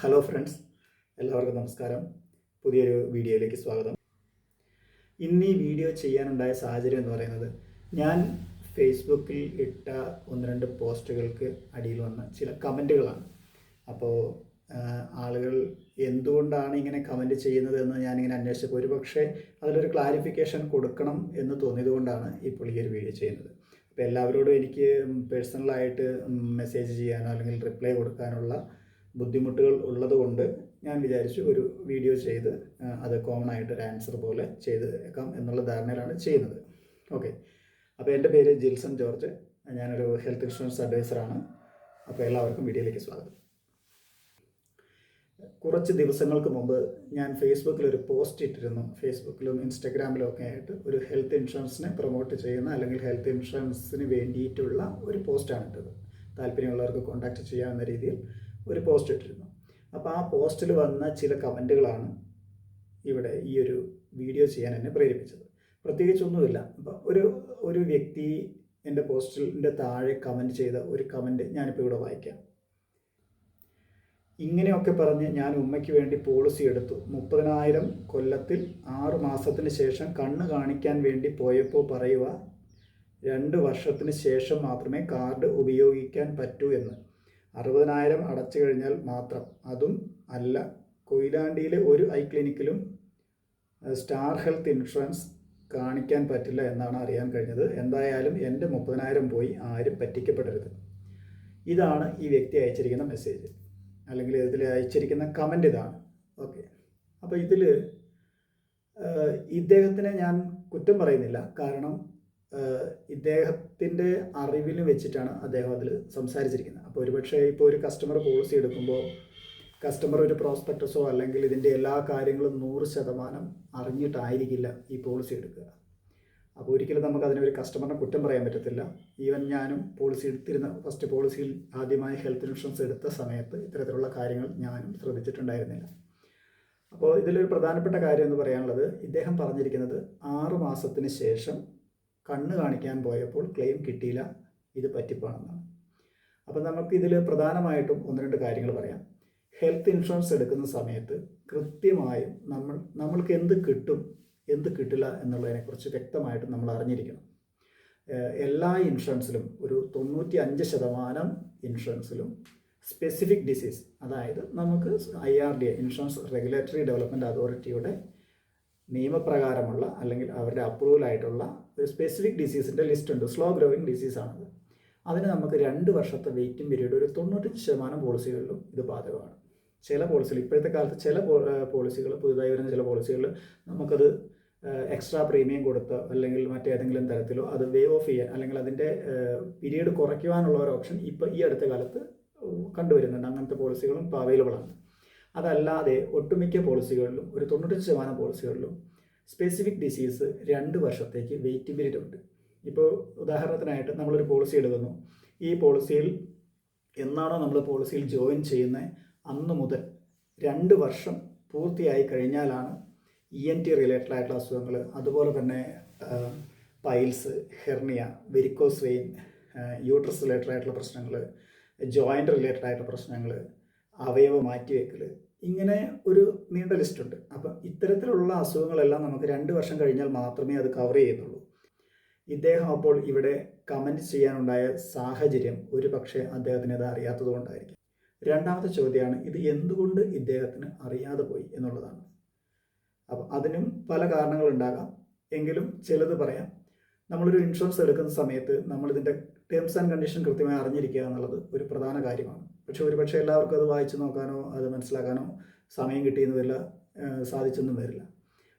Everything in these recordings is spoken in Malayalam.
ഹലോ ഫ്രണ്ട്സ് എല്ലാവർക്കും നമസ്കാരം. പുതിയൊരു വീഡിയോയിലേക്ക് സ്വാഗതം. ഇന്ന് ഈ വീഡിയോ ചെയ്യാനുണ്ടായ സാഹചര്യം എന്ന് പറയുന്നത് ഞാൻ ഫേസ്ബുക്കിൽ ഇട്ട ഒന്ന് രണ്ട് പോസ്റ്റുകൾക്ക് അടിയിൽ വന്ന ചില കമന്റുകളാണ് അപ്പോൾ ആളുകൾ എന്തുകൊണ്ടാണ് ഇങ്ങനെ കമന്റ് ചെയ്യുന്നത് എന്ന് ഞാനിങ്ങനെ അന്വേഷിച്ചപ്പോൾ ഒരു പക്ഷേ അതിലൊരു ക്ലാരിഫിക്കേഷൻ കൊടുക്കണം എന്ന് തോന്നിയതുകൊണ്ടാണ് ഇപ്പോൾ ഈ ഒരു വീഡിയോ ചെയ്യുന്നത്. അപ്പോൾ എല്ലാവരോടും എനിക്ക് പേഴ്സണലായിട്ട് മെസ്സേജ് ചെയ്യാനോ അല്ലെങ്കിൽ റിപ്ലൈ കൊടുക്കാനുള്ള ബുദ്ധിമുട്ടുകൾ ഉള്ളതുകൊണ്ട് ഞാൻ വിചാരിച്ചു ഒരു വീഡിയോ ചെയ്ത് അത് കോമൺ ആയിട്ട് ഒരു ആൻസർ പോലെ ചെയ്തേക്കാം എന്നുള്ള ധാരണയിലാണ് ചെയ്യുന്നത്. ഓക്കെ അപ്പോൾ എന്റെ പേര് ജിൽസൺ ജോർജ്. ഞാനൊരു ഹെൽത്ത് ഇൻഷുറൻസ് അഡ്വൈസറാണ് അപ്പോൾ എല്ലാവർക്കും വീഡിയോയിലേക്ക് സ്വാഗതം. കുറച്ച് ദിവസങ്ങൾക്ക് മുമ്പ് ഞാൻ ഫേസ്ബുക്കിൽ ഒരു പോസ്റ്റ് ഇട്ടിരുന്നു. ഫേസ്ബുക്കിലും ഇൻസ്റ്റഗ്രാമിലും ഒക്കെ ആയിട്ട് ഒരു ഹെൽത്ത് ഇൻഷുറൻസിനെ പ്രൊമോട്ട് ചെയ്യുന്ന അല്ലെങ്കിൽ ഹെൽത്ത് ഇൻഷുറൻസിന് വേണ്ടിയിട്ടുള്ള ഒരു പോസ്റ്റാണ് ഇട്ടത്. താല്പര്യമുള്ളവർക്ക് കോൺടാക്റ്റ് ചെയ്യാവുന്ന രീതിയിൽ. ഒരു പോസ്റ്റ് ഇട്ടിരുന്നു. അപ്പോൾ ആ പോസ്റ്റിൽ വന്ന ചില കമന്റുകളാണ് ഇവിടെ ഈ ഒരു വീഡിയോ ചെയ്യാൻ എന്നെ പ്രേരിപ്പിച്ചത്. പ്രത്യേകിച്ചൊന്നുമില്ല. അപ്പോൾ ഒരു ഒരു വ്യക്തി എന്റെ പോസ്റ്റിന്റെ താഴെ കമന്റ് ചെയ്ത ഒരു കമന്റ് ഞാനിപ്പോൾ ഇവിടെ വായിക്കാം. ഇങ്ങനെയൊക്കെ പറഞ്ഞ് ഞാൻ ഉമ്മയ്ക്ക് വേണ്ടി പോളിസി എടുത്തു. മുപ്പതിനായിരം കൊല്ലത്തിൽ ആറ് മാസത്തിന് ശേഷം കണ്ണ് കാണിക്കാൻ വേണ്ടി പോയപ്പോൾ പറയുക രണ്ട് വർഷത്തിന് ശേഷം മാത്രമേ കാർഡ് ഉപയോഗിക്കാൻ പറ്റൂ എന്ന്. അറുപതിനായിരം അടച്ചു കഴിഞ്ഞാൽ മാത്രം. അതും അല്ല കൊയിലാണ്ടിയിലെ ഒരു ഐ ക്ലിനിക്കിലും സ്റ്റാർ ഹെൽത്ത് ഇൻഷുറൻസ് കാണിക്കാൻ പറ്റില്ല എന്നാണ് അറിയാൻ കഴിഞ്ഞത്. എന്തായാലും എന്റെ മുപ്പതിനായിരം പോയി ആരും പറ്റിക്കപ്പെടരുത്. ഇതാണ് ഈ വ്യക്തി അയച്ചിരിക്കുന്ന മെസ്സേജ്. അല്ലെങ്കിൽ ഇതിൽ അയച്ചിരിക്കുന്ന കമന്റ് ഇതാണ്. ഓക്കെ. അപ്പോൾ ഇതിൽ ഇദ്ദേഹത്തിനെ ഞാൻ കുറ്റം പറയുന്നില്ല. കാരണം ഇദ്ദേഹത്തിന്റെ അറിവിൽ വെച്ചിട്ടാണ് അദ്ദേഹം അതിൽ സംസാരിച്ചിരിക്കുന്നത്. ഒരുപക്ഷെ ഇപ്പോൾ ഒരു കസ്റ്റമർ പോളിസി എടുക്കുമ്പോൾ കസ്റ്റമർ ഒരു പ്രോസ്പെക്ടസോ അല്ലെങ്കിൽ ഇതിന്റെ എല്ലാ കാര്യങ്ങളും നൂറ് ശതമാനം അറിഞ്ഞിട്ടായിരിക്കില്ല ഈ പോളിസി എടുക്കുക. അപ്പോൾ ഒരിക്കലും നമുക്ക് അതിനൊരു കസ്റ്റമറിനെ കുറ്റം പറയാൻ പറ്റത്തില്ല. ഈവൻ ഞാനും പോളിസി എടുത്തിരുന്ന ഫസ്റ്റ് പോളിസിയിൽ ആദ്യമായി ഹെൽത്ത് ഇൻഷുറൻസ് എടുത്ത സമയത്ത് ഇത്തരത്തിലുള്ള കാര്യങ്ങൾ ഞാനും ശ്രദ്ധിച്ചിട്ടുണ്ടായിരുന്നില്ല. അപ്പോൾ ഇതിലൊരു പ്രധാനപ്പെട്ട കാര്യം എന്ന് പറയാനുള്ളത് ഇദ്ദേഹം പറഞ്ഞിരിക്കുന്നത് ആറ് മാസത്തിന് ശേഷം കണ്ണ് കാണിക്കാൻ പോയപ്പോൾ ക്ലെയിം കിട്ടിയില്ല ഇത് പറ്റിപ്പാണെന്നാണ്. അപ്പം നമുക്ക് ഇതിൽ പ്രധാനമായിട്ടും ഒന്ന് രണ്ട് കാര്യങ്ങൾ പറയാം. ഹെൽത്ത് ഇൻഷുറൻസ് എടുക്കുന്ന സമയത്ത് കൃത്യമായും നമ്മൾ നമ്മൾക്ക് എന്ത് കിട്ടും എന്ത് കിട്ടില്ല എന്നുള്ളതിനെക്കുറിച്ച് വ്യക്തമായിട്ട് നമ്മൾ അറിഞ്ഞിരിക്കണം. എല്ലാ ഇൻഷുറൻസിലും ഒരു തൊണ്ണൂറ്റി അഞ്ച് ശതമാനം ഇൻഷുറൻസിലും സ്പെസിഫിക് ഡിസീസ് അതായത് നമുക്ക് I R D insurance regulatory development അതോറിറ്റിയുടെ നിയമപ്രകാരമുള്ള അല്ലെങ്കിൽ അവരുടെ അപ്രൂവൽ ആയിട്ടുള്ള ഒരു സ്പെസിഫിക് ഡിസീസിന്റെ ലിസ്റ്റ് ഉണ്ട്. സ്ലോ ഗ്രോയിങ് ഡിസീസാണത് അതിന് നമുക്ക് രണ്ട് വർഷത്തെ വെയിറ്റിംഗ് പീരീഡ് ഒരു തൊണ്ണൂറ്റഞ്ച് ശതമാനം പോളിസികളിലും ഇത് ബാധകമാണ്. ചില പോളിസികൾ ഇപ്പോഴത്തെ കാലത്ത് ചില പോളിസികൾ പുതുതായി വരുന്ന ചില പോളിസികളിൽ നമുക്കത് എക്സ്ട്രാ പ്രീമിയം കൊടുത്ത് അല്ലെങ്കിൽ മറ്റേതെങ്കിലും തരത്തിലോ അത് വേവ് ഓഫ് ചെയ്യാൻ അല്ലെങ്കിൽ അതിന്റെ പീരീഡ് കുറയ്ക്കുവാനുള്ള ഒരു ഓപ്ഷൻ ഇപ്പോൾ ഈ അടുത്ത കാലത്ത് കണ്ടുവരുന്നുണ്ട്. അങ്ങനത്തെ പോളിസികളും ഇപ്പോൾ അവൈലബിൾ ആണ്. അതല്ലാതെ ഒട്ടുമിക്ക പോളിസികളിലും ഒരു തൊണ്ണൂറ്റഞ്ച് ശതമാനം പോളിസികളിലും സ്പെസിഫിക് ഡിസീസ് രണ്ട് വർഷത്തേക്ക് വെയിറ്റിംഗ് പീരീഡ് ഉണ്ട്. ഇപ്പോൾ ഉദാഹരണത്തിനായിട്ട് നമ്മളൊരു പോളിസി എടുക്കുന്നു. ഈ പോളിസിയിൽ എന്നാണോ നമ്മൾ പോളിസിയിൽ ജോയിൻ ചെയ്യുന്നത് അന്ന് മുതൽ രണ്ട് വർഷം പൂർത്തിയായി കഴിഞ്ഞാലാണ് ഇ എൻ ടി റിലേറ്റഡ് ആയിട്ടുള്ള അസുഖങ്ങൾ അതുപോലെ തന്നെ piles hernia varicose vein uterus related ആയിട്ടുള്ള പ്രശ്നങ്ങൾ ജോയിന്റ് റിലേറ്റഡ് ആയിട്ടുള്ള പ്രശ്നങ്ങൾ അവയവ മാറ്റിവെക്കൽ ഇങ്ങനെ ഒരു നീണ്ട ലിസ്റ്റ് ഉണ്ട്. അപ്പം ഇത്തരത്തിലുള്ള അസുഖങ്ങളെല്ലാം നമുക്ക് രണ്ട് വർഷം കഴിഞ്ഞാൽ മാത്രമേ അത് കവർ ചെയ്യുന്നുള്ളൂ ഇദ്ദേഹം അപ്പോൾ ഇവിടെ കമന്റ് ചെയ്യാനുണ്ടായ സാഹചര്യം ഒരു പക്ഷേ അദ്ദേഹത്തിന് അത് അറിയാത്തത് കൊണ്ടായിരിക്കും. രണ്ടാമത്തെ ചോദ്യമാണ് ഇത് എന്തുകൊണ്ട് ഇദ്ദേഹത്തിന് അറിയാതെ പോയി എന്നുള്ളതാണ്. അപ്പം അതിനും പല കാരണങ്ങളുണ്ടാകാം എങ്കിലും ചിലത് പറയാം. നമ്മളൊരു ഇൻഷുറൻസ് എടുക്കുന്ന സമയത്ത് നമ്മൾ ഇതിന്റെ ടേംസ് ആൻഡ് കണ്ടീഷൻ കൃത്യമായി അറിഞ്ഞിരിക്കുക എന്നുള്ളത് ഒരു പ്രധാന കാര്യമാണ്. പക്ഷെ ഒരുപക്ഷെ എല്ലാവർക്കും അത് വായിച്ചു നോക്കാനോ അത് മനസ്സിലാക്കാനോ സമയം കിട്ടിയെന്ന് വരില്ല സാധിച്ചൊന്നും വരില്ല.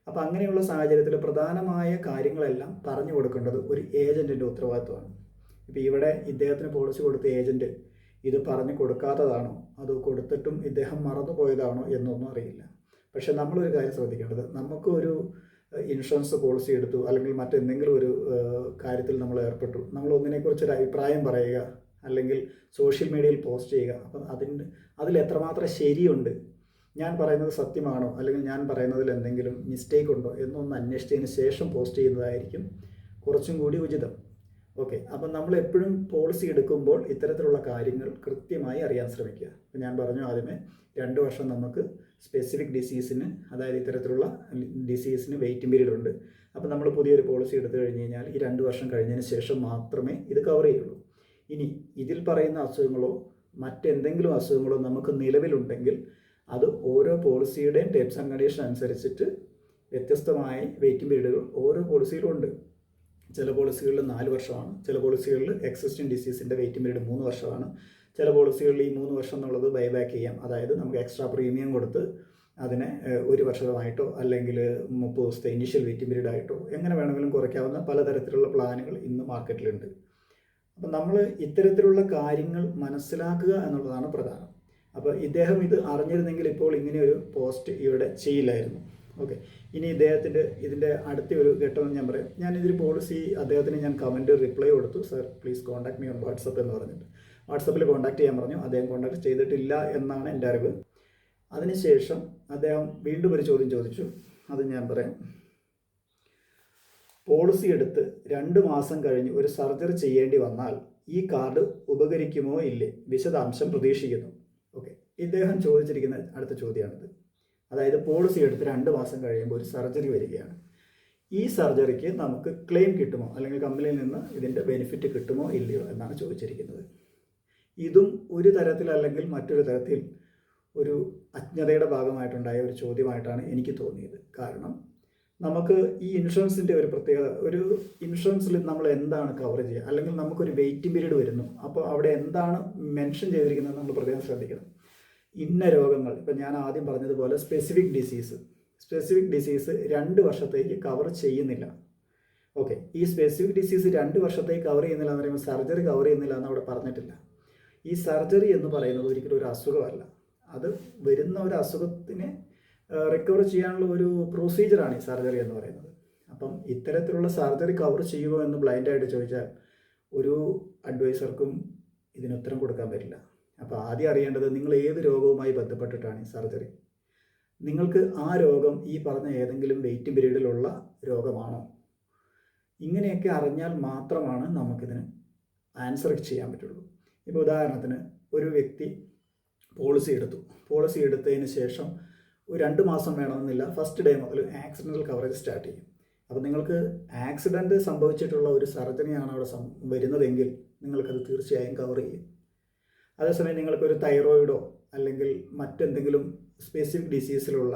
അപ്പോൾ അങ്ങനെയുള്ള സാഹചര്യത്തിൽ പ്രധാനമായ കാര്യങ്ങളെല്ലാം പറഞ്ഞു കൊടുക്കേണ്ടത് ഒരു ഏജന്റിന്റെ ഉത്തരവാദിത്വമാണ്. ഇപ്പോൾ ഇവിടെ ഇദ്ദേഹത്തിന് പോളിസി കൊടുത്ത ഏജന്റ് ഇത് പറഞ്ഞു കൊടുക്കാത്തതാണോ? അത് കൊടുത്തിട്ടും ഇദ്ദേഹം മറന്നു പോയതാണോ എന്നൊന്നും അറിയില്ല. പക്ഷെ നമ്മളൊരു കാര്യം ശ്രദ്ധിക്കേണ്ടത് നമുക്ക് ഒരു ഇൻഷുറൻസ് പോളിസി എടുത്തു അല്ലെങ്കിൽ മറ്റെന്തെങ്കിലും ഒരു കാര്യത്തിൽ നമ്മൾ ഏർപ്പെട്ടു നമ്മൾ ഒന്നിനെക്കുറിച്ച് ഒരു അഭിപ്രായം പറയുക അല്ലെങ്കിൽ സോഷ്യൽ മീഡിയയിൽ പോസ്റ്റ് ചെയ്യുക അപ്പം അതിന്റെ അതിൽ എത്രമാത്രം ശരിയുണ്ട് ഞാൻ പറയുന്നത് സത്യമാണോ? അല്ലെങ്കിൽ ഞാൻ പറയുന്നതിൽ എന്തെങ്കിലും മിസ്റ്റേക്ക് ഉണ്ടോ? എന്നൊന്ന് അന്വേഷിച്ചതിന് ശേഷം പോസ്റ്റ് ചെയ്യുന്നതായിരിക്കും കുറച്ചും കൂടി ഉചിതം. ഓക്കെ അപ്പം നമ്മൾ എപ്പോഴും പോളിസി എടുക്കുമ്പോൾ ഇത്തരത്തിലുള്ള കാര്യങ്ങൾ കൃത്യമായി അറിയാൻ ശ്രമിക്കുക. ഇപ്പം ഞാൻ പറഞ്ഞു ആദ്യമേ രണ്ട് വർഷം നമുക്ക് സ്പെസിഫിക് ഡിസീസിന് അതായത് ഇത്തരത്തിലുള്ള ഡിസീസിന് വെയിറ്റിംഗ് പീരീഡ് ഉണ്ട്. അപ്പം നമ്മൾ പുതിയൊരു പോളിസി എടുത്തു കഴിഞ്ഞ് കഴിഞ്ഞാൽ ഈ രണ്ട് വർഷം കഴിഞ്ഞതിന് ശേഷം മാത്രമേ ഇത് കവർ ചെയ്യുള്ളൂ. ഇനി ഇതിൽ പറയുന്ന അസുഖങ്ങളോ മറ്റെന്തെങ്കിലും അസുഖങ്ങളോ നമുക്ക് നിലവിലുണ്ടെങ്കിൽ അത് ഓരോ പോളിസിയുടെയും ടേംസ് ആൻഡ് കണ്ടീഷൻ അനുസരിച്ചിട്ട് വ്യത്യസ്തമായി വെയിറ്റിംഗ് പീരീഡുകൾ ഓരോ പോളിസിയിലും ഉണ്ട്. ചില പോളിസികളിൽ നാല് വർഷമാണ് ചില പോളിസികളിൽ എക്സിസ്റ്റിംഗ് ഡിസീസിന്റെ വെയിറ്റിംഗ് പീരീഡ് മൂന്ന് വർഷമാണ്. ചില പോളിസികളിൽ ഈ മൂന്ന് വർഷം എന്നുള്ളത് ബൈബാക്ക് ചെയ്യാം. അതായത് നമുക്ക് എക്സ്ട്രാ പ്രീമിയം കൊടുത്ത് അതിനെ ഒരു വർഷമായിട്ടോ അല്ലെങ്കിൽ മുപ്പത് ദിവസത്തെ ഇനിഷ്യൽ വെയിറ്റിംഗ് പീരീഡ് ആയിട്ടോ എങ്ങനെ വേണമെങ്കിലും കുറയ്ക്കാവുന്ന പലതരത്തിലുള്ള പ്ലാനുകൾ ഇന്ന് മാർക്കറ്റിലുണ്ട് അപ്പം നമ്മൾ ഇത്തരത്തിലുള്ള കാര്യങ്ങൾ മനസ്സിലാക്കുക എന്നുള്ളതാണ് പ്രധാനം. അപ്പോൾ ഇദ്ദേഹം ഇത് അറിഞ്ഞിരുന്നെങ്കിൽ ഇപ്പോൾ ഇങ്ങനെ ഒരു പോസ്റ്റ് ഇവിടെ ചെയ്യില്ലായിരുന്നു. ഓക്കെ. ഇനി ഇദ്ദേഹത്തിന്റെ ഇതിന്റെ അടുത്ത ഒരു ഘട്ടം ഞാൻ പറയാം. ഞാൻ ഇതിൽ പോളിസി അദ്ദേഹത്തിന് ഞാൻ കമന്റ് റിപ്ലൈ കൊടുത്തു. Sir please contact me on WhatsApp എന്ന് പറഞ്ഞിട്ട്. വാട്സപ്പിൽ കോൺടാക്ട് ചെയ്യാൻ പറഞ്ഞു. അദ്ദേഹം കോൺടാക്ട് ചെയ്തിട്ടില്ല എന്നാണ് എന്റെ അറിവ്. അതിനുശേഷം അദ്ദേഹം വീണ്ടും ഒരു ചോദ്യം ചോദിച്ചു. അത് ഞാൻ പറയാം. പോളിസി എടുത്ത് രണ്ട് മാസം കഴിഞ്ഞ് ഒരു സർജറി ചെയ്യേണ്ടി വന്നാൽ ഈ കാർഡ് ഉപകരിക്കുമോ ഇല്ലേ? വിശദാംശം പ്രതീക്ഷിക്കുന്നു. ഇദ്ദേഹം ചോദിച്ചിരിക്കുന്ന അടുത്ത ചോദ്യമാണിത്. അതായത് പോളിസി എടുത്ത് രണ്ട് മാസം കഴിയുമ്പോൾ ഒരു സർജറി വരികയാണ്. ഈ സർജറിക്ക് നമുക്ക് ക്ലെയിം കിട്ടുമോ? അല്ലെങ്കിൽ കമ്പനിയിൽ നിന്ന് ഇതിന്റെ ബെനിഫിറ്റ് കിട്ടുമോ? ഇല്ലയോ എന്നാണ് ചോദിച്ചിരിക്കുന്നത്. ഇതും ഒരു തരത്തിൽ അല്ലെങ്കിൽ മറ്റൊരു തരത്തിൽ ഒരു അജ്ഞതയുടെ ഭാഗമായിട്ടുണ്ടായ ഒരു ചോദ്യമായിട്ടാണ് എനിക്ക് തോന്നിയത്. കാരണം നമുക്ക് ഈ ഇൻഷുറൻസിന്റെ ഒരു പ്രത്യേകത ഒരു ഇൻഷുറൻസിൽ നമ്മൾ എന്താണ് കവർ ചെയ്യുക? അല്ലെങ്കിൽ നമുക്കൊരു വെയിറ്റിംഗ് പീരീഡ് വരുന്നു. അപ്പോൾ അവിടെ എന്താണ് മെൻഷൻ ചെയ്തിരിക്കുന്നത് നമ്മൾ പ്രത്യേകം ശ്രദ്ധിക്കണം. ഇന്ന രോഗങ്ങൾ ഇപ്പം ഞാൻ ആദ്യം പറഞ്ഞതുപോലെ സ്പെസിഫിക് ഡിസീസ് സ്പെസിഫിക് ഡിസീസ് രണ്ട് വർഷത്തേക്ക് കവർ ചെയ്യുന്നില്ല. ഓക്കെ ഈ സ്പെസിഫിക് ഡിസീസ് രണ്ട് വർഷത്തേക്ക് കവർ ചെയ്യുന്നില്ല എന്ന് പറയുമ്പോൾ സർജറി കവർ ചെയ്യുന്നില്ല എന്ന് അവിടെ പറഞ്ഞിട്ടില്ല. ഈ സർജറി എന്ന് പറയുന്നത് ഒരിക്കലും ഒരു അസുഖമല്ല. അത് വരുന്ന ഒരു അസുഖത്തിനെ റിക്കവർ ചെയ്യാനുള്ള ഒരു പ്രൊസീജിയറാണ് ഈ സർജറി എന്ന് പറയുന്നത്. അപ്പം ഇത്തരത്തിലുള്ള സർജറി കവർ ചെയ്യുമോ എന്ന് ബ്ലൈൻഡായിട്ട് ചോദിച്ചാൽ ഒരു അഡ്വൈസർക്കും ഇതിന് ഉത്തരം കൊടുക്കാൻ പറ്റില്ല. അപ്പോൾ ആദ്യം അറിയേണ്ടത് നിങ്ങൾ ഏത് രോഗവുമായി ബന്ധപ്പെട്ടിട്ടാണ് ഈ സർജറി? നിങ്ങൾക്ക് ആ രോഗം ഈ പറഞ്ഞ ഏതെങ്കിലും വെയിറ്റ് പീരീഡിലുള്ള രോഗമാണോ? ഇങ്ങനെയൊക്കെ അറിഞ്ഞാൽ മാത്രമാണ് നമുക്കിതിന് ആൻസർ ചെയ്യാൻ പറ്റുള്ളൂ. ഇപ്പോൾ ഉദാഹരണത്തിന് ഒരു വ്യക്തി പോളിസി എടുത്തു. പോളിസി എടുത്തതിന് ശേഷം ഒരു രണ്ട് മാസം വേണമെന്നില്ല ഫസ്റ്റ് ഡേ മുതൽ ആക്സിഡന്റൽ കവറേജ് സ്റ്റാർട്ട് ചെയ്യും. അപ്പോൾ നിങ്ങൾക്ക് ആക്സിഡന്റ് സംഭവിച്ചിട്ടുള്ള ഒരു സർജറിയാണ് അവിടെ സം വരുന്നതെങ്കിൽ നിങ്ങൾക്കത് തീർച്ചയായും കവർ ചെയ്യും. അതേസമയം നിങ്ങൾക്ക് ഒരു തൈറോയിഡോ അല്ലെങ്കിൽ മറ്റെന്തെങ്കിലും സ്പെസിഫിക് ഡിസീസിലുള്ള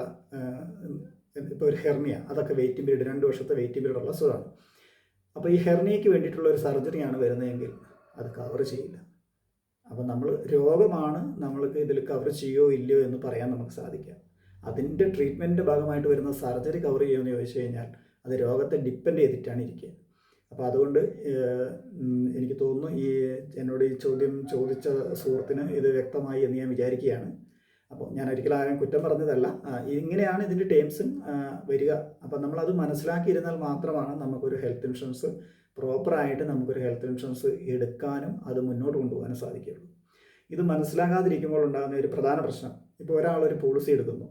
ഇപ്പോൾ ഒരു ഹെർണിയ അതൊക്കെ വെയിറ്റിംഗ് പീരീഡ് രണ്ട് വർഷത്തെ വെയിറ്റിംഗ് പീരീഡ് ഉള്ള അസുഖമാണ്. അപ്പോൾ ഈ ഹെർണിയയ്ക്ക് വേണ്ടിയിട്ടുള്ള ഒരു സർജറിയാണ് വരുന്നതെങ്കിൽ അത് കവർ ചെയ്യില്ല. അപ്പോൾ നമ്മൾ രോഗമാണ് നമ്മൾക്ക് ഇതിൽ കവർ ചെയ്യോ ഇല്ലയോ എന്ന് പറയാൻ നമുക്ക് സാധിക്കുക അതിന്റെ ട്രീറ്റ്മെന്റിന്റെ ഭാഗമായിട്ട് വരുന്ന സർജറി കവർ ചെയ്യുമെന്ന് ചോദിച്ചു കഴിഞ്ഞാൽ അത് രോഗത്തെ ഡിപ്പെൻഡ് ചെയ്തിട്ടാണ് ഇരിക്കുക. അപ്പോൾ അതുകൊണ്ട് എനിക്ക് തോന്നുന്നു ഈ എന്നോട് ഈ ചോദ്യം ചോദിച്ച സുഹൃത്തിന് ഇത് വ്യക്തമായി എന്ന് ഞാൻ വിചാരിക്കുകയാണ്. അപ്പോൾ ഞാൻ ഒരിക്കലും ആരും കുറ്റം പറഞ്ഞതല്ല. ഇങ്ങനെയാണ് ഇതിന്റെ ടേംസും വരിക. അപ്പം നമ്മളത് മനസ്സിലാക്കിയിരുന്നാൽ മാത്രമാണ് നമുക്കൊരു ഹെൽത്ത് ഇൻഷുറൻസ് പ്രോപ്പറായിട്ട് നമുക്കൊരു ഹെൽത്ത് ഇൻഷുറൻസ് എടുക്കാനും അത് മുന്നോട്ട് കൊണ്ടുപോകാനും സാധിക്കുകയുള്ളൂ. ഇത് മനസ്സിലാകാതിരിക്കുമ്പോൾ ഉണ്ടാകുന്ന ഒരു പ്രധാന പ്രശ്നം. ഇപ്പോൾ ഒരാൾ ഒരു പോളിസി എടുക്കുന്നു.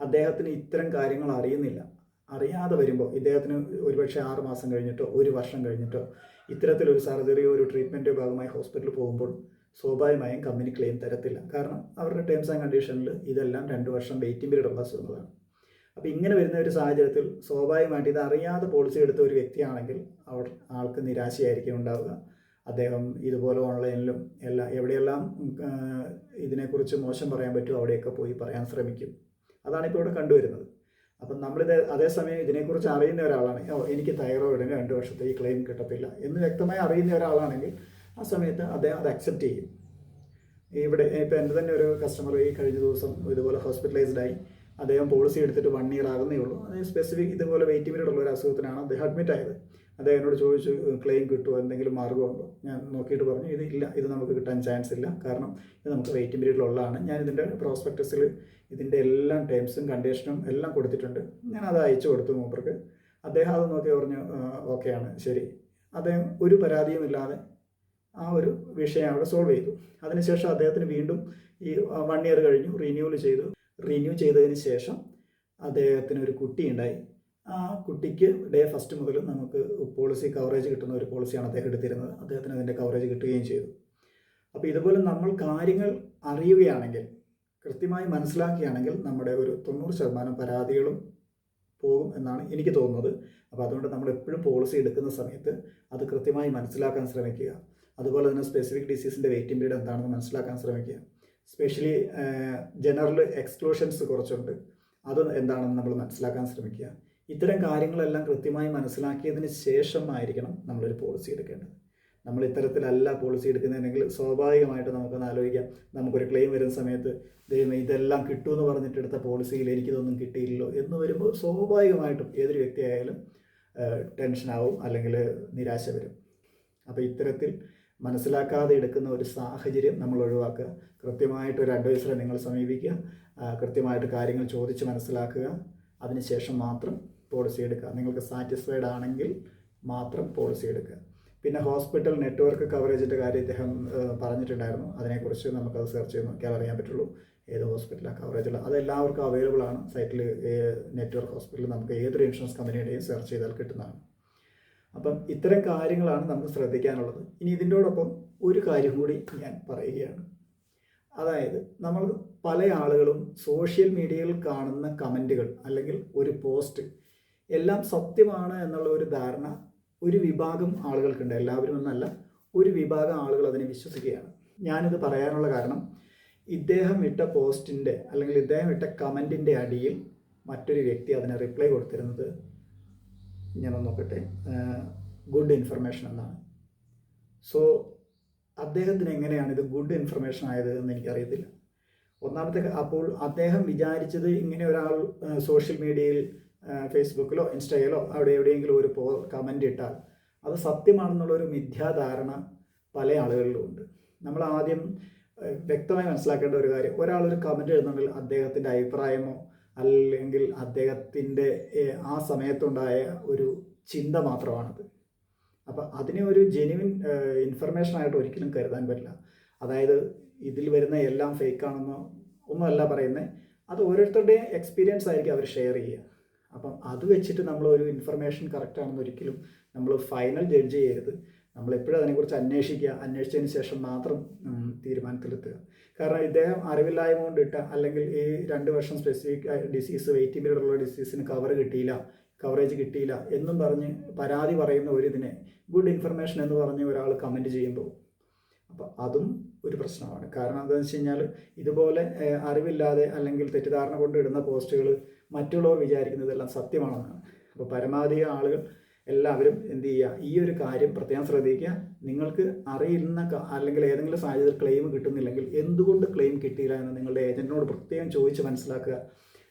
അദ്ദേഹത്തിന് ഇത്തരം കാര്യങ്ങൾ അറിയുന്നില്ല. അറിയാതെ വരുമ്പോൾ ഇദ്ദേഹത്തിന് ഒരുപക്ഷെ ആറ് മാസം കഴിഞ്ഞിട്ടോ ഒരു വർഷം കഴിഞ്ഞിട്ടോ ഇത്തരത്തിലൊരു സർജറിയോ ഒരു ട്രീറ്റ്മെന്റോ ഭാഗമായി ഹോസ്പിറ്റലിൽ പോകുമ്പോൾ സ്വാഭാവികമായും കമ്പനി ക്ലെയിം തരത്തില്ല. കാരണം അവരുടെ ടേംസ് ആൻഡ് കണ്ടീഷനിൽ ഇതെല്ലാം രണ്ട് വർഷം വെയിറ്റിംഗ് പീരീഡ് ഉള്ള അസുഖങ്ങളാണ്. അപ്പോൾ ഇങ്ങനെ വരുന്ന ഒരു സാഹചര്യത്തിൽ സ്വാഭാവികമായിട്ട് ഇത് അറിയാതെ പോളിസി എടുത്ത ഒരു വ്യക്തിയാണെങ്കിൽ അവർ ആൾക്ക് നിരാശയായിരിക്കും ഉണ്ടാവുക. അദ്ദേഹം ഇതുപോലെ ഓൺലൈനിലും എല്ലാം എവിടെയെല്ലാം ഇതിനെക്കുറിച്ച് മോശം പറയാൻ പറ്റുമോ അവിടെയൊക്കെ പോയി പറയാൻ ശ്രമിക്കും. അതാണ് ഇപ്പോൾ ഇവിടെ കണ്ടുവരുന്നത്. അപ്പം നമ്മളിത് അതേസമയം ഇതിനെക്കുറിച്ച് അറിയുന്ന ഒരാളാണ് ഓ എനിക്ക് തൈറോയിഡിന് രണ്ട് വർഷത്തെ ഈ ക്ലെയിം കിട്ടത്തില്ല എന്ന് വ്യക്തമായി അറിയുന്ന ഒരാളാണെങ്കിൽ ആ സമയത്ത് അദ്ദേഹം അത് അക്സെപ്റ്റ് ചെയ്യും. ഇവിടെ ഇപ്പം എന്റെ തന്നെ ഒരു കസ്റ്റമർ ഈ കഴിഞ്ഞ ദിവസം ഇതുപോലെ ഹോസ്പിറ്റലൈസ്ഡ് ആയി. അദ്ദേഹം പോളിസി എടുത്തിട്ട് വൺ ഇയർ ആകുന്നേ ഉള്ളൂ. അതേ സ്പെസിഫിക് ഇതുപോലെ വെയിറ്റ് പീരീഡ് ഉള്ള ഒരു അസുഖത്തിനാണ് അദ്ദേഹം അഡ്മിറ്റ് ആയത്. അദ്ദേഹം എന്നോട് ചോദിച്ചു ക്ലെയിം കിട്ടുമോ എന്തെങ്കിലും മാർഗമുണ്ടോ ഞാൻ നോക്കിയിട്ട് പറഞ്ഞു ഇത് ഇല്ല ഇത് നമുക്ക് കിട്ടാൻ ചാൻസ് ഇല്ല. കാരണം ഇത് നമുക്ക് വെയിറ്റിംഗ് പീരീഡിലുള്ളതാണ് ഞാൻ ഇതിന്റെ പ്രോസ്പെക്ടസിൽ ഇതിന്റെ എല്ലാം ടേംസും കണ്ടീഷനും എല്ലാം കൊടുത്തിട്ടുണ്ട്. ഞാൻ അത് അയച്ചു കൊടുത്തു മൂപ്പർക്ക്. അദ്ദേഹം അത് നോക്കി പറഞ്ഞു ഓക്കെയാണ് ശരി. അദ്ദേഹം ഒരു പരാതിയുമില്ലാതെ ആ ഒരു വിഷയം അവിടെ സോൾവ് ചെയ്തു. അതിനുശേഷം അദ്ദേഹത്തിന് വീണ്ടും ഈ വൺ ഇയർ കഴിഞ്ഞു റിന്യൂവൽ ചെയ്തു. റിന്യൂ ചെയ്തതിന് ശേഷം അദ്ദേഹത്തിന് ഒരു കുട്ടി ഉണ്ടായി. ആ കുട്ടിക്ക് ഡേ ഫസ്റ്റ് മുതൽ നമുക്ക് പോളിസി കവറേജ് കിട്ടുന്ന ഒരു പോളിസിയാണ് അദ്ദേഹം എടുത്തിരുന്നത്. അദ്ദേഹത്തിന് അതിന്റെ കവറേജ് കിട്ടുകയും ചെയ്തു. അപ്പോൾ ഇതുപോലെ നമ്മൾ കാര്യങ്ങൾ അറിയുകയാണെങ്കിൽ കൃത്യമായി മനസ്സിലാക്കുകയാണെങ്കിൽ നമ്മുടെ ഒരു തൊണ്ണൂറ് ശതമാനം പരാതികളും പോകും എന്നാണ് എനിക്ക് തോന്നുന്നത്. അപ്പോൾ അതുകൊണ്ട് നമ്മൾ എപ്പോഴും പോളിസി എടുക്കുന്ന സമയത്ത് അത് കൃത്യമായി മനസ്സിലാക്കാൻ ശ്രമിക്കുക. അതുപോലെ തന്നെ സ്പെസിഫിക് ഡിസീസിന്റെ വെയിറ്റിംഗ് പീരീഡ് എന്താണെന്ന് മനസ്സിലാക്കാൻ ശ്രമിക്കുക. സ്പെഷ്യലി ജനറൽ എക്സ്ക്ലൂഷൻസ് കുറച്ചുണ്ട്. അത് എന്താണെന്ന് നമ്മൾ മനസ്സിലാക്കാൻ ശ്രമിക്കുക. ഇത്തരം കാര്യങ്ങളെല്ലാം കൃത്യമായി മനസ്സിലാക്കിയതിന് ശേഷമായിരിക്കണം നമ്മളൊരു പോളിസി എടുക്കേണ്ടത്. നമ്മൾ ഇത്തരത്തിലല്ല പോളിസി എടുക്കുന്നതെങ്കിൽ സ്വാഭാവികമായിട്ട് നമുക്കൊന്ന് ആലോചിക്കാം. നമുക്കൊരു ക്ലെയിം വരുന്ന സമയത്ത് ദൈവം ഇതെല്ലാം കിട്ടുമെന്ന് പറഞ്ഞിട്ട് എടുത്ത പോളിസിയിൽ എനിക്കിതൊന്നും കിട്ടിയില്ലല്ലോ എന്ന് വരുമ്പോൾ സ്വാഭാവികമായിട്ടും ഏതൊരു വ്യക്തിയായാലും ടെൻഷനാവും അല്ലെങ്കിൽ നിരാശ വരും. അപ്പോൾ ഇത്തരത്തിൽ മനസ്സിലാക്കാതെ എടുക്കുന്ന ഒരു സാഹചര്യം നമ്മൾ ഒഴിവാക്കുക. കൃത്യമായിട്ട് ഒരു അഡ്വൈസറെ നിങ്ങൾ സമീപിക്കുക. കൃത്യമായിട്ട് കാര്യങ്ങൾ ചോദിച്ച് മനസ്സിലാക്കുക. അതിനുശേഷം മാത്രം പോളിസി എടുക്കുക. നിങ്ങൾക്ക് സാറ്റിസ്ഫൈഡ് ആണെങ്കിൽ മാത്രം പോളിസി എടുക്കുക. പിന്നെ ഹോസ്പിറ്റൽ നെറ്റ്വർക്ക് കവറേജിന്റെ കാര്യം ഇദ്ദേഹം പറഞ്ഞിട്ടുണ്ടായിരുന്നു. അതിനെക്കുറിച്ച് നമുക്കത് സെർച്ച് ചെയ്ത് നോക്കിയാൽ അറിയാൻ പറ്റുള്ളൂ. ഏത് ഹോസ്പിറ്റലാണ് കവറേജ് ഉള്ളത് അത് എല്ലാവർക്കും അവൈലബിൾ ആണ്. സൈറ്റിൽ നെറ്റ്വർക്ക് ഹോസ്പിറ്റലിൽ നമുക്ക് ഏതൊരു ഇൻഷുറൻസ് കമ്പനിയുടെയും സെർച്ച് ചെയ്താൽ കിട്ടുന്നതാണ്. അപ്പം ഇത്തരം കാര്യങ്ങളാണ് നമുക്ക് ശ്രദ്ധിക്കാനുള്ളത്. ഇനി ഇതിന്റോടൊപ്പം ഒരു കാര്യം കൂടി ഞാൻ പറയുകയാണ്. അതായത് നമ്മൾ പല ആളുകളും സോഷ്യൽ മീഡിയയിൽ കാണുന്ന കമന്റുകൾ അല്ലെങ്കിൽ ഒരു പോസ്റ്റ് എല്ലാം സത്യമാണ് എന്നുള്ള ഒരു ധാരണ ഒരു വിഭാഗം ആളുകൾക്കുണ്ട്. എല്ലാവരും എന്നല്ല ഒരു വിഭാഗം ആളുകൾ അതിനെ വിശ്വസിക്കുകയാണ്. ഞാനിത് പറയാനുള്ള കാരണം ഇദ്ദേഹം ഇട്ട പോസ്റ്റിന്റെ അല്ലെങ്കിൽ ഇദ്ദേഹം ഇട്ട കമന്റിന്റെ അടിയിൽ മറ്റൊരു വ്യക്തി അതിനെ റിപ്ലൈ കൊടുത്തിരുന്നത് ഞാനൊന്ന് നോക്കട്ടെ. ഗുഡ് ഇൻഫർമേഷൻ എന്നാണ്. സോ അദ്ദേഹത്തിന് എങ്ങനെയാണ് ഇത് ഗുഡ് ഇൻഫർമേഷൻ ആയത് എന്ന് എനിക്കറിയത്തില്ല. ഒന്നാമത്തെ അപ്പോൾ അദ്ദേഹം വിചാരിച്ചത് ഇങ്ങനെ ഒരാൾ സോഷ്യൽ മീഡിയയിൽ ഫേസ്ബുക്കിലോ ഇൻസ്റ്റയിലോ അവിടെ എവിടെയെങ്കിലും ഒരു പോ കമന്റ് ഇട്ടാൽ അത് സത്യമാണെന്നുള്ളൊരു മിഥ്യാധാരണ പല ആളുകളിലും ഉണ്ട്. നമ്മൾ ആദ്യം വ്യക്തമായി മനസ്സിലാക്കേണ്ട ഒരു കാര്യം ഒരാൾ ഒരു കമന്റ് എഴുതുന്നുണ്ടെങ്കിൽ അദ്ദേഹത്തിന്റെ അഭിപ്രായമോ അല്ലെങ്കിൽ അദ്ദേഹത്തിന്റെ ആ സമയത്തുണ്ടായ ഒരു ചിന്ത മാത്രമാണത്. അപ്പം അതിനെ ഒരു ജെനുവിൻ ഇൻഫർമേഷൻ ആയിട്ട് ഒരിക്കലും കരുതാൻ പറ്റില്ല. അതായത് ഇതിൽ വരുന്ന എല്ലാം ഫേക്കാണെന്നോ ഒന്നുമല്ല പറയുന്നത് അത് ഓരോരുത്തരുടെയും എക്സ്പീരിയൻസ് ആയിരിക്കും അവർ ഷെയർ ചെയ്യുക. അപ്പം അത് വെച്ചിട്ട് നമ്മൾ ഒരു ഇൻഫർമേഷൻ കറക്റ്റ് ആണെന്ന് ഒരിക്കലും നമ്മൾ ഫൈനൽ ജഡ്ജ് ചെയ്യരുത്. നമ്മൾ എപ്പോഴും അതിനെക്കുറിച്ച് അന്വേഷിക്കുക. അന്വേഷിച്ചതിന് ശേഷം മാത്രം തീരുമാനത്തിലെത്തുക. കാരണം ഇദ്ദേഹം അറിവില്ലായ്മ കൊണ്ട് ഇട്ട അല്ലെങ്കിൽ ഈ രണ്ട് വർഷം സ്പെസിഫിക് ഡിസീസ് വെയിറ്റിംഗ് പീരീഡ് ഉള്ള ഡിസീസിന് കവർ കിട്ടിയില്ല കവറേജ് കിട്ടിയില്ല എന്നും പറഞ്ഞ് പരാതി പറയുന്ന ഒരു ഇതിനെ ഗുഡ് ഇൻഫർമേഷൻ എന്ന് പറഞ്ഞ് ഒരാൾ കമന്റ് ചെയ്യുമ്പോൾ. അപ്പോൾ അതും ഒരു പ്രശ്നമാണ്. കാരണം എന്താണെന്ന് വെച്ച് കഴിഞ്ഞാൽ ഇതുപോലെ അറിവില്ലാതെ അല്ലെങ്കിൽ തെറ്റിദ്ധാരണ കൊണ്ട് ഇടുന്ന പോസ്റ്റുകൾ മറ്റുള്ളവർ വിചാരിക്കുന്നതെല്ലാം സത്യമാണെന്നാണ്. അപ്പോൾ പരമാവധി ആളുകൾ എല്ലാവരും എന്ത് ചെയ്യുക ഈ ഒരു കാര്യം പ്രത്യേകം ശ്രദ്ധിക്കുക. നിങ്ങൾക്ക് അറിയുന്ന അല്ലെങ്കിൽ ഏതെങ്കിലും സാഹചര്യത്തിൽ ക്ലെയിം കിട്ടുന്നില്ലെങ്കിൽ എന്തുകൊണ്ട് ക്ലെയിം കിട്ടിയില്ല എന്ന് നിങ്ങളുടെ ഏജന്റിനോട് പ്രത്യേകം ചോദിച്ച് മനസ്സിലാക്കുക.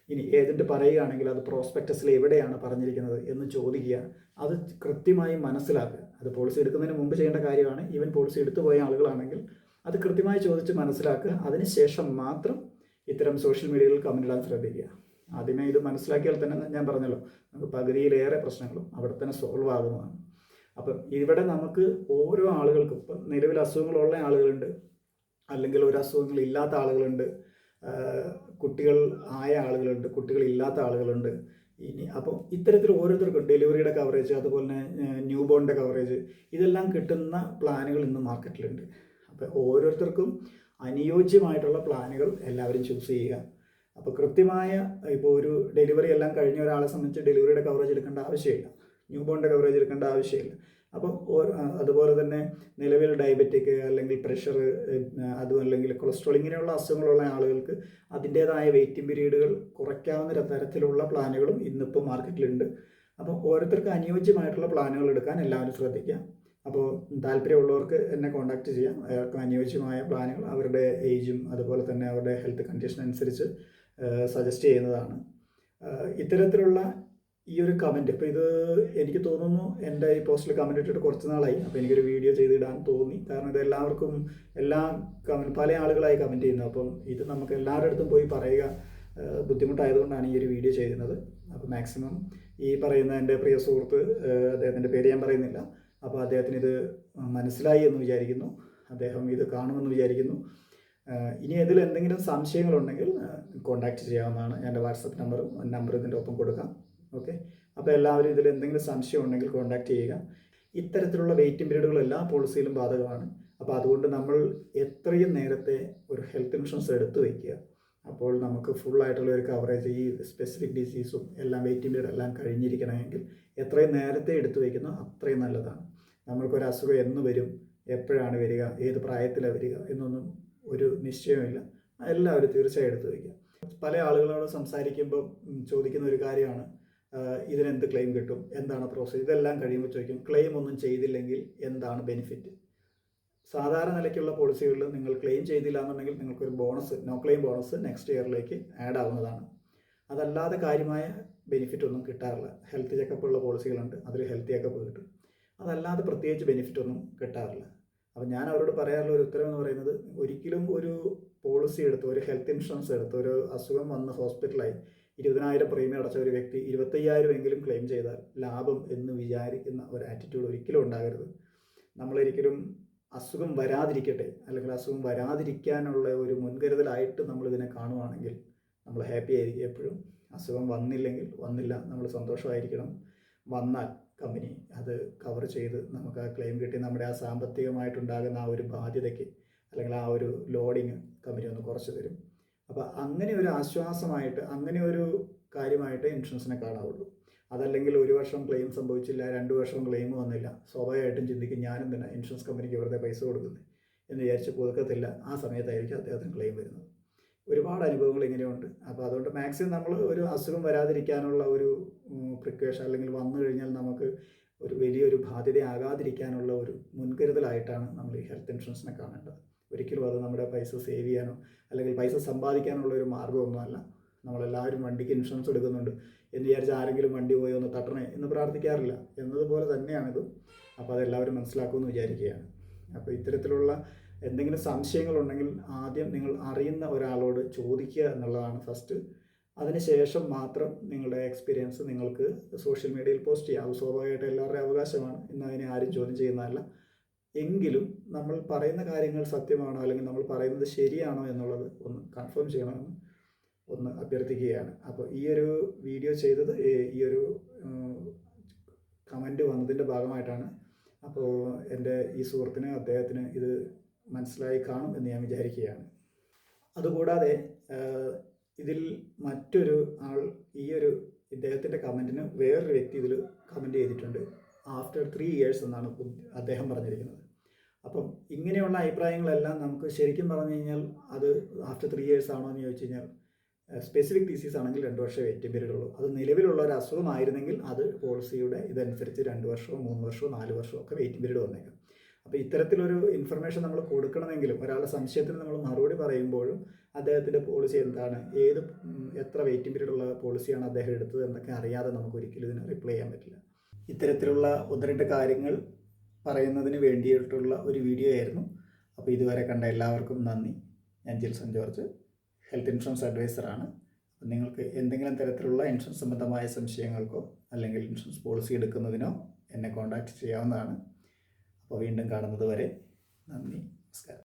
ഇനി ഏജന്റ് പറയുകയാണെങ്കിൽ അത് പ്രോസ്പെക്ടസിൽ എവിടെയാണ് പറഞ്ഞിരിക്കുന്നത് എന്ന് ചോദിക്കുക. അത് കൃത്യമായി മനസ്സിലാക്കുക. അത് പോളിസി എടുക്കുന്നതിന് മുമ്പ് ചെയ്യേണ്ട കാര്യമാണ്. ഈവൻ പോളിസി എടുത്തു പോയ ആളുകളാണെങ്കിൽ അത് കൃത്യമായി ചോദിച്ച് മനസ്സിലാക്കുക. അതിനുശേഷം മാത്രം ഇത്തരം സോഷ്യൽ മീഡിയകളിൽ കമന്റ് ഇടാൻ ശ്രദ്ധിക്കുക. ആദ്യമേ ഇത് മനസ്സിലാക്കിയാൽ തന്നെ ഞാൻ പറഞ്ഞല്ലോ നമുക്ക് പകുതിയിലേറെ പ്രശ്നങ്ങളും അവിടെ തന്നെ സോൾവ് ആകുന്നതാണ്. അപ്പം ഇവിടെ നമുക്ക് ഓരോ ആളുകൾക്കും ഇപ്പം നിലവിൽ അസുഖങ്ങളുള്ള ആളുകളുണ്ട് അല്ലെങ്കിൽ ഒരു അസുഖങ്ങൾ ഇല്ലാത്ത ആളുകളുണ്ട് കുട്ടികൾ ആയ ആളുകളുണ്ട് കുട്ടികൾ ഇല്ലാത്ത ആളുകളുണ്ട്. ഇനി അപ്പോൾ ഇത്തരത്തിൽ ഓരോരുത്തർക്കും ഡെലിവറിയുടെ കവറേജ് അതുപോലെ തന്നെ ന്യൂ ബോണിന്റെ കവറേജ് ഇതെല്ലാം കിട്ടുന്ന പ്ലാനുകൾ ഇന്ന് മാർക്കറ്റിലുണ്ട് അപ്പോൾ ഓരോരുത്തർക്കും അനുയോജ്യമായിട്ടുള്ള പ്ലാനുകൾ എല്ലാവരും ചൂസ് ചെയ്യുക. അപ്പോൾ കൃത്യമായ ഇപ്പോൾ ഒരു ഡെലിവറി എല്ലാം കഴിഞ്ഞ ഒരാളെ സംബന്ധിച്ച് ഡെലിവറിയുടെ കവറേജ് എടുക്കേണ്ട ആവശ്യമില്ല. ന്യൂ ബോണിന്റെ കവറേജ് എടുക്കേണ്ട ആവശ്യമില്ല. അപ്പോൾ അതുപോലെ തന്നെ നിലവിൽ ഡയബറ്റിക് അല്ലെങ്കിൽ പ്രഷർ അതും അല്ലെങ്കിൽ കൊളസ്ട്രോൾ ഇങ്ങനെയുള്ള അസുഖങ്ങളുള്ള ആളുകൾക്ക് അതിന്റേതായ വെയിറ്റിംഗ് പീരീഡുകൾ കുറയ്ക്കാവുന്ന തരത്തിലുള്ള പ്ലാനുകളും ഇന്നിപ്പോൾ മാർക്കറ്റിലുണ്ട് അപ്പോൾ ഓരോരുത്തർക്ക് അനുയോജ്യമായിട്ടുള്ള പ്ലാനുകൾ എടുക്കാൻ എല്ലാവരും ശ്രദ്ധിക്കുക. അപ്പോൾ താല്പര്യമുള്ളവർക്ക് എന്നെ കോൺടാക്റ്റ് ചെയ്യാം. അവർക്ക് അനുയോജ്യമായ പ്ലാനുകൾ അവരുടെ ഏജും അതുപോലെ തന്നെ അവരുടെ ഹെൽത്ത് കണ്ടീഷൻ അനുസരിച്ച് സജസ്റ്റ് ചെയ്യുന്നതാണ്. ഇത്തരത്തിലുള്ള ഈ ഒരു കമന്റ് ഇപ്പോൾ ഇത് എനിക്ക് തോന്നുന്നു എന്റെ ഈ പോസ്റ്റിൽ കമന്റ് ഇട്ടിട്ട് കുറച്ച് നാളായി. അപ്പോൾ എനിക്കൊരു വീഡിയോ ചെയ്തിടാൻ തോന്നി. കാരണം ഇത് എല്ലാവർക്കും എല്ലാ കമന്റ് പല ആളുകളായി കമന്റ് ചെയ്യുന്നു. അപ്പം ഇത് നമുക്ക് എല്ലാവരുടെ അടുത്തും പോയി പറയുക ബുദ്ധിമുട്ടായതുകൊണ്ടാണ് ഈ ഒരു വീഡിയോ ചെയ്യുന്നത് അപ്പോൾ മാക്സിമം ഈ പറയുന്ന എന്റെ പ്രിയ സുഹൃത്ത് അദ്ദേഹത്തിന്റെ പേര് ഞാൻ പറയുന്നില്ല. അപ്പോൾ അദ്ദേഹത്തിന് ഇത് മനസ്സിലായി എന്ന് വിചാരിക്കുന്നു. അദ്ദേഹം ഇത് കാണുമെന്ന് വിചാരിക്കുന്നു. ഇനി ഇതിൽ എന്തെങ്കിലും സംശയങ്ങളുണ്ടെങ്കിൽ കോൺടാക്റ്റ് ചെയ്യാവുന്നതാണ്. എന്റെ വാട്സപ്പ് നമ്പറും നമ്പർ ഇതിന്റെ ഒപ്പം കൊടുക്കാം. ഓക്കെ അപ്പോൾ എല്ലാവരും ഇതിൽ എന്തെങ്കിലും സംശയം ഉണ്ടെങ്കിൽ കോൺടാക്ട് ചെയ്യുക. ഇത്തരത്തിലുള്ള വെയിറ്റിംഗ് പീരീഡുകൾ എല്ലാ പോളിസിയിലും ബാധകമാണ്. അപ്പോൾ അതുകൊണ്ട് നമ്മൾ എത്രയും നേരത്തെ ഒരു ഹെൽത്ത് ഇൻഷുറൻസ് എടുത്തു വയ്ക്കുക അപ്പോൾ നമുക്ക് ഫുൾ ആയിട്ടുള്ള ഒരു കവറേജ് ഈ സ്പെസിഫിക് ഡിസീസും എല്ലാം വെയിറ്റിംഗ് പീരീഡ് എല്ലാം കഴിഞ്ഞിരിക്കണമെങ്കിൽ എത്രയും നേരത്തെ എടുത്തു വയ്ക്കുന്നോ അത്രയും നല്ലതാണ്. നമ്മൾക്കൊരു അസുഖം എന്ന് വരും. എപ്പോഴാണ് വരിക? ഏത് പ്രായത്തിലാണ് വരിക? എന്നൊന്നും ഒരു നിശ്ചയമില്ല എല്ലാവരും തീർച്ചയായും എടുത്തു വയ്ക്കുക. പല ആളുകളോട് സംസാരിക്കുമ്പോൾ ചോദിക്കുന്ന ഒരു കാര്യമാണ് ഇതിനെന്ത് ക്ലെയിം കിട്ടും? എന്താണ് പ്രോസസ് ഇതെല്ലാം കഴിയുമ്പോൾ ചോദിക്കും ക്ലെയിം ഒന്നും ചെയ്തില്ലെങ്കിൽ എന്താണ് ബെനിഫിറ്റ് സാധാരണ നിലയ്ക്കുള്ള പോളിസികളിൽ നിങ്ങൾ ക്ലെയിം ചെയ്തില്ല എന്നുണ്ടെങ്കിൽ നിങ്ങൾക്കൊരു bonus no claim bonus next ഇയറിലേക്ക് add ആവുന്നതാണ്. അതല്ലാതെ കാര്യമായ ബെനിഫിറ്റ് ഒന്നും കിട്ടാറില്ല. ഹെൽത്ത് ചെക്കപ്പ് ഉള്ള പോളിസികളുണ്ട് അതിൽ ഹെൽത്ത് ചെക്കപ്പ് കിട്ടും. അതല്ലാതെ പ്രത്യേകിച്ച് ബെനിഫിറ്റ് ഒന്നും കിട്ടാറില്ല. അപ്പോൾ ഞാൻ അവരോട് പറയാനുള്ള ഒരു ഉത്തരം എന്ന് പറയുന്നത് ഒരിക്കലും ഒരു പോളിസി എടുത്ത് ഒരു ഹെൽത്ത് ഇൻഷുറൻസ് എടുത്ത് ഒരു അസുഖം വന്ന് ഹോസ്പിറ്റലായി ഇരുപതിനായിരം പ്രീമിയം അടച്ച ഒരു വ്യക്തി ഇരുപത്തയ്യായിരം എങ്കിലും ക്ലെയിം ചെയ്താൽ ലാഭം എന്ന് വിചാരിക്കുന്ന ഒരു ആറ്റിറ്റ്യൂഡ് ഒരിക്കലും ഉണ്ടാകരുത്. നമ്മളൊരിക്കലും അസുഖം വരാതിരിക്കട്ടെ അല്ലെങ്കിൽ അസുഖം വരാതിരിക്കാനുള്ള ഒരു മുൻകരുതലായിട്ട് നമ്മൾ ഇതിനെ കാണുവാണെങ്കിൽ നമ്മൾ ഹാപ്പി ആയിരിക്കും എപ്പോഴും. അസുഖം വന്നില്ലെങ്കിൽ വന്നില്ല നമ്മൾ സന്തോഷമായിരിക്കണം. വന്നാൽ കമ്പനി അത് കവർ ചെയ്ത് നമുക്ക് ആ ക്ലെയിം കിട്ടി. നമ്മുടെ ആ സാമ്പത്തികമായിട്ടുണ്ടാകുന്ന ആ ഒരു ബാധ്യതയ്ക്ക് അല്ലെങ്കിൽ ആ ഒരു ലോഡിങ് കമ്പനി ഒന്ന് കുറച്ച് തരും. അപ്പോൾ അങ്ങനെ ഒരു ആശ്വാസമായിട്ട് അങ്ങനെ ഒരു കാര്യമായിട്ട് ഇൻഷുറൻസിനെ കാണാവുള്ളൂ. അതല്ലെങ്കിൽ ഒരു വർഷം ക്ലെയിം സംഭവിച്ചില്ല രണ്ട് വർഷം ക്ലെയിം വന്നില്ല. സ്വാഭാവികമായിട്ടും ചിന്തിക്കും ഞാനും തന്നെ ഇൻഷുറൻസ് കമ്പനിക്ക് വെറുതെ പൈസ കൊടുക്കുന്നത് എന്ന് വിചാരിച്ച് പുതുക്കത്തില്ല. ആ സമയത്തായിരിക്കും അദ്ദേഹത്തിന് ക്ലെയിം വരുന്നത്. ഒരുപാട് അനുഭവങ്ങൾ ഇങ്ങനെയുണ്ട്. അപ്പോൾ അതുകൊണ്ട് മാക്സിമം നമ്മൾ ഒരു അസുഖം വരാതിരിക്കാനുള്ള ഒരു പ്രിക്കോഷൻ അല്ലെങ്കിൽ വന്നു കഴിഞ്ഞാൽ നമുക്ക് ഒരു വലിയൊരു ബാധ്യതയാകാതിരിക്കാനുള്ള ഒരു മുൻകരുതലായിട്ടാണ് നമ്മൾ ഈ ഹെൽത്ത് ഇൻഷുറൻസിനെ കാണേണ്ടത്. ഒരിക്കലും അത് നമ്മുടെ പൈസ സേവ് ചെയ്യാനോ അല്ലെങ്കിൽ പൈസ സമ്പാദിക്കാനുള്ള ഒരു മാർഗമൊന്നുമല്ല നമ്മളെല്ലാവരും വണ്ടിക്ക് ഇൻഷുറൻസ് എടുക്കുന്നുണ്ട്. എന്ന് വിചാരിച്ച് ആരെങ്കിലും വണ്ടി പോയി ഒന്ന് തട്ടണേ എന്ന് പ്രാർത്ഥിക്കാറില്ല. എന്നതുപോലെ തന്നെയാണിത്. അപ്പോൾ അതെല്ലാവരും മനസ്സിലാക്കുമെന്ന് വിചാരിക്കുകയാണ്. അപ്പോൾ ഇത്തരത്തിലുള്ള എന്തെങ്കിലും സംശയങ്ങളുണ്ടെങ്കിൽ ആദ്യം നിങ്ങൾ അറിയുന്ന ഒരാളോട് ചോദിക്കുക എന്നുള്ളതാണ് ഫസ്റ്റ് അതിനുശേഷം മാത്രം നിങ്ങളുടെ എക്സ്പീരിയൻസ് നിങ്ങൾക്ക് സോഷ്യൽ മീഡിയയിൽ പോസ്റ്റ് ചെയ്യാം. അത് സ്വാഭാവികമായിട്ട് എല്ലാവരുടെയും അവകാശമാണ്. ഇന്ന് അതിനെ ആരും ചോദ്യം ചെയ്യുന്നതല്ല. എങ്കിലും നമ്മൾ പറയുന്ന കാര്യങ്ങൾ സത്യമാണോ? അല്ലെങ്കിൽ നമ്മൾ പറയുന്നത് ശരിയാണോ എന്നുള്ളത് ഒന്ന് കൺഫേം ചെയ്യണമെന്ന് ഒന്ന് അഭ്യർത്ഥിക്കുകയാണ്. അപ്പോൾ ഈ ഒരു വീഡിയോ ചെയ്തത് ഈ- ഒരു കമന്റ് വന്നതിന്റെ ഭാഗമായിട്ടാണ്. അപ്പോൾ എന്റെ ഈ സുഹൃത്തിന് അദ്ദേഹത്തിന് ഇത് മനസ്സിലായി കാണും എന്ന് ഞാൻ വിചാരിക്കുകയാണ്. അതുകൂടാതെ ഇതിൽ മറ്റൊരു ആൾ ഈ ഒരു ഇദ്ദേഹത്തിന്റെ കമന്റിന് വേറൊരു വ്യക്തി ഇതിൽ കമന്റ് ചെയ്തിട്ടുണ്ട്. ആഫ്റ്റർ ത്രീ ഇയേഴ്സ് എന്നാണ് അദ്ദേഹം പറഞ്ഞിരിക്കുന്നത്. അപ്പം ഇങ്ങനെയുള്ള അഭിപ്രായങ്ങളെല്ലാം നമുക്ക് ശരിക്കും പറഞ്ഞു കഴിഞ്ഞാൽ അത് ആഫ്റ്റർ ത്രീ ഇയേഴ്സ് ആണോ എന്ന് ചോദിച്ചു കഴിഞ്ഞാൽ സ്പെസിഫിക് ഡിസീസ് ആണെങ്കിൽ രണ്ട് വർഷം വെയിറ്റിംഗ് പീരീഡ് ഉള്ളൂ അത് നിലവിലുള്ള ഒരു അസുഖമായിരുന്നെങ്കിൽ അത് പോളിസിയുടെ ഇതനുസരിച്ച് രണ്ട് വർഷമോ മൂന്ന് വർഷമോ നാല് വർഷമോ ഒക്കെ വെയിറ്റിംഗ് പീരീഡ് വന്നേക്കാം. അപ്പോൾ ഇത്തരത്തിലൊരു ഇൻഫർമേഷൻ നമ്മൾ കൊടുക്കണമെങ്കിലും ഒരാളുടെ സംശയത്തിന് നമ്മൾ മറുപടി പറയുമ്പോഴും അദ്ദേഹത്തിന്റെ പോളിസി എന്താണ്? ഏത് എത്ര വെയിറ്റിംഗ് പീരീഡ് ഉള്ള പോളിസിയാണ് അദ്ദേഹം എടുത്തത് എന്നൊക്കെ അറിയാതെ നമുക്ക് ഒരിക്കലും ഇതിന് റിപ്ലൈ ചെയ്യാൻ പറ്റില്ല. ഇത്തരത്തിലുള്ള ഒന്ന് രണ്ട് കാര്യങ്ങൾ പറയുന്നതിന് വേണ്ടിയിട്ടുള്ള ഒരു വീഡിയോ ആയിരുന്നു. അപ്പോൾ ഇതുവരെ കണ്ട എല്ലാവർക്കും നന്ദി. ഞാൻ ജിൽസൺ ജോർജ് ഹെൽത്ത് ഇൻഷുറൻസ് അഡ്വൈസറാണ് നിങ്ങൾക്ക് എന്തെങ്കിലും തരത്തിലുള്ള ഇൻഷുറൻസ് സംബന്ധമായ സംശയങ്ങൾക്കോ അല്ലെങ്കിൽ ഇൻഷുറൻസ് പോളിസി എടുക്കുന്നതിനോ എന്നെ കോൺടാക്റ്റ് ചെയ്യാവുന്നതാണ്. അപ്പോൾ വീണ്ടും കാണുന്നത് വരെ നന്ദി നമസ്കാരം.